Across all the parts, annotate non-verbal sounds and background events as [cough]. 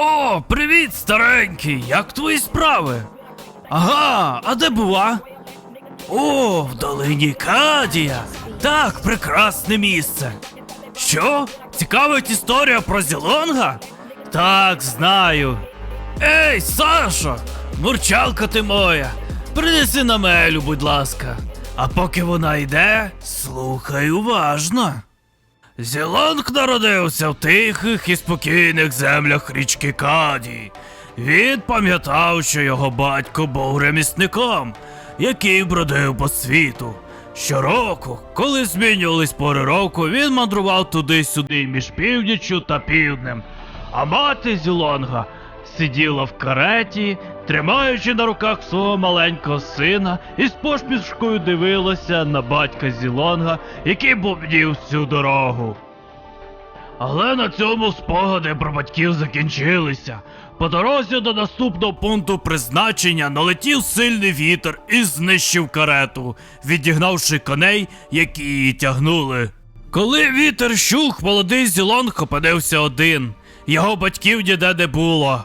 О, привіт, старенький! Як твої справи? Ага, а де була? О, в долині Кадія. Так, прекрасне місце. Що? Цікавить історія про Зілонга? Так, знаю. Ей, Сашо! Мурчалка ти моя! Принеси на мелю, будь ласка. А поки вона йде, слухай уважно. Зілонг народився в тихих і спокійних землях річки Каді. Він пам'ятав, що його батько був ремісником, який бродив по світу. Щороку, коли змінювались пори року, він мандрував туди-сюди між північчю та півднем. А мати Зілонга сиділа в кареті, тримаючи на руках свого маленького сина, і з дивилася на батька Зілонга, який бубнів всю дорогу. Але на цьому спогади про батьків закінчилися. По дорозі до наступного пункту призначення налетів сильний вітер і знищив карету, відігнавши коней, які її тягнули. Коли вітер щух, молодий Зілонг опинився один. Його батьків ніде не було.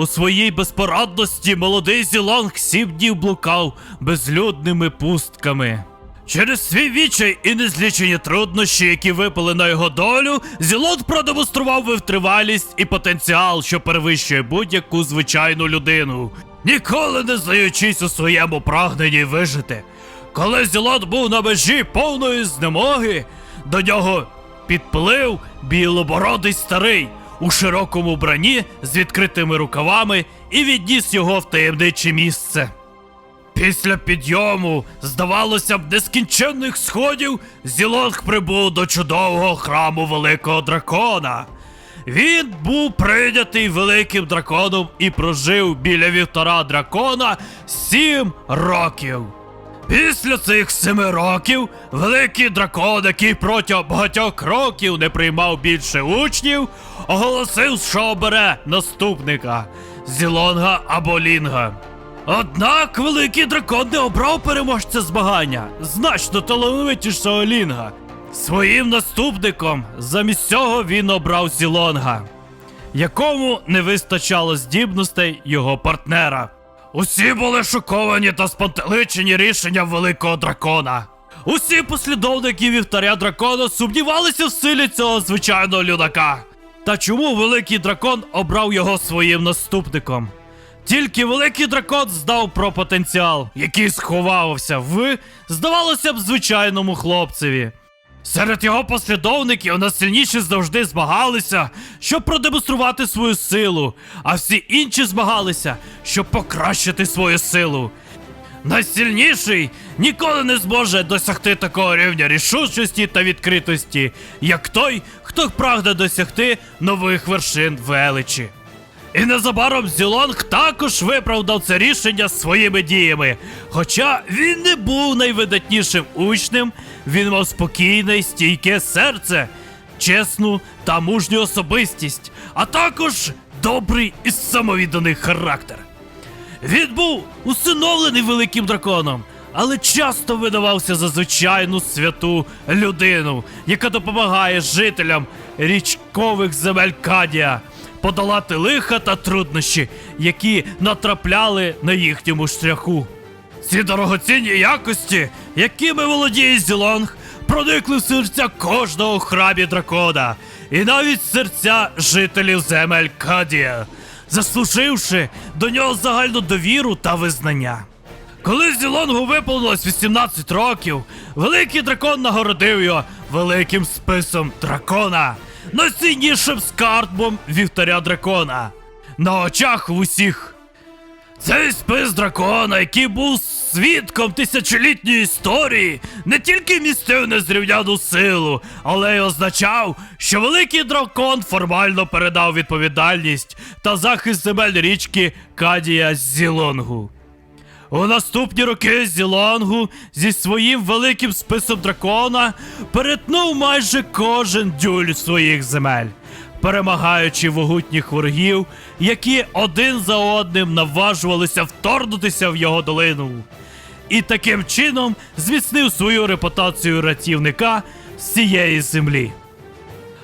У своїй безпорадності молодий Зілонг сім днів блукав безлюдними пустками. Через свій відчай і незлічені труднощі, які випали на його долю, Зілот продемонстрував витривалість і потенціал, що перевищує будь-яку звичайну людину, ніколи не здаючись у своєму прагненні вижити. Коли Зілот був на межі повної знемоги, до нього підплив білобородий старий у широкому брані з відкритими рукавами і відніс його в таємниче місце. Після підйому, здавалося б, нескінченних сходів, Зілонг прибув до чудового храму великого дракона. Він був прийнятий великим драконом і прожив біля вівтора дракона сім років. Після цих семи років великий дракон, який протягом багатьох років не приймав більше учнів, оголосив, що обере наступника Зілонга або Лінга. Однак великий дракон не обрав переможця змагання, значно талановитішого Лінга. Своїм наступником замість цього він обрав Зілонга, якому не вистачало здібностей його партнера. Усі були шоковані та спантеличені рішенням великого дракона. Усі послідовники вівтаря дракона сумнівалися в силі цього звичайного людака. Та чому великий дракон обрав його своїм наступником? Тільки великий дракон здав про потенціал, який сховався в, здавалося б, звичайному хлопцеві. Серед його послідовників найсильніші завжди змагалися, щоб продемонструвати свою силу, а всі інші змагалися, щоб покращити свою силу. Найсильніший ніколи не зможе досягти такого рівня рішучості та відкритості, як той, хто прагне досягти нових вершин величі. І незабаром Зілонг також виправдав це рішення своїми діями. Хоча він не був найвидатнішим учнем, він мав спокійне й стійке серце, чесну та мужню особистість, а також добрий і самовідданий характер. Він був усиновлений великим драконом, але часто видавався за звичайну святу людину, яка допомагає жителям річкових земель Кадія подолати лиха та труднощі, які натрапляли на їхньому шляху. Ці дорогоцінні якості, якими володіє Зілонг, проникли в серця кожного в храмі дракона, і навіть серця жителів земель Кадія, заслуживши до нього загальну довіру та визнання. Коли Зілонгу виповнилось 18 років, великий дракон нагородив його великим списом дракона, найціннішим скарбом вівтаря дракона, на очах в усіх. Цей спис дракона, який був свідком тисячолітньої історії, не тільки містив незрівняну силу, але й означав, що великий дракон формально передав відповідальність та захист земель річки Кадія Зілонгу. У наступні роки Зілонгу зі своїм великим списом дракона перетнув майже кожен дюль своїх земель, перемагаючи вогутніх ворогів, які один за одним наважувалися вторгнутися в його долину. І таким чином зміцнив свою репутацію рятівника з цієї землі.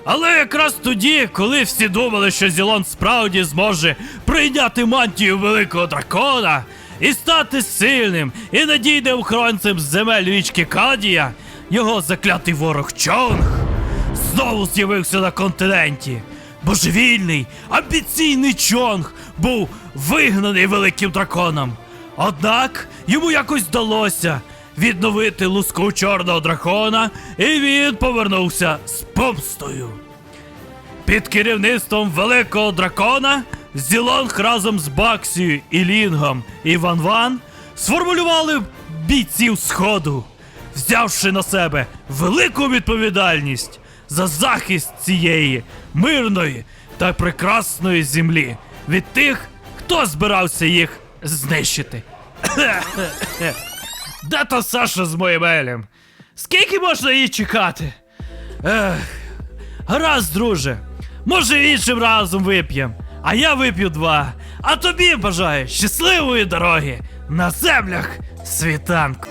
Але якраз тоді, коли всі думали, що Зілон справді зможе прийняти мантію великого дракона і стати сильним і надійним охоронцем земель річки Кадія, його заклятий ворог Чонг знову з'явився на континенті. Божевільний, амбіційний Чонг був вигнаний великим драконом. Однак йому якось вдалося відновити луску чорного дракона, і він повернувся з помстою. Під керівництвом великого дракона Зілонг разом з Баксією і Лінгом і Ван Ван сформулювали бійців Сходу, взявши на себе велику відповідальність за захист цієї мирної та прекрасної землі від тих, хто збирався їх знищити. [coughs] Де та Саша з моїм Елем? Скільки можна її чекати? Ех, гаразд, друже. Може іншим разом вип'єм, а я вип'ю два. А тобі бажаю щасливої дороги на землях світанку.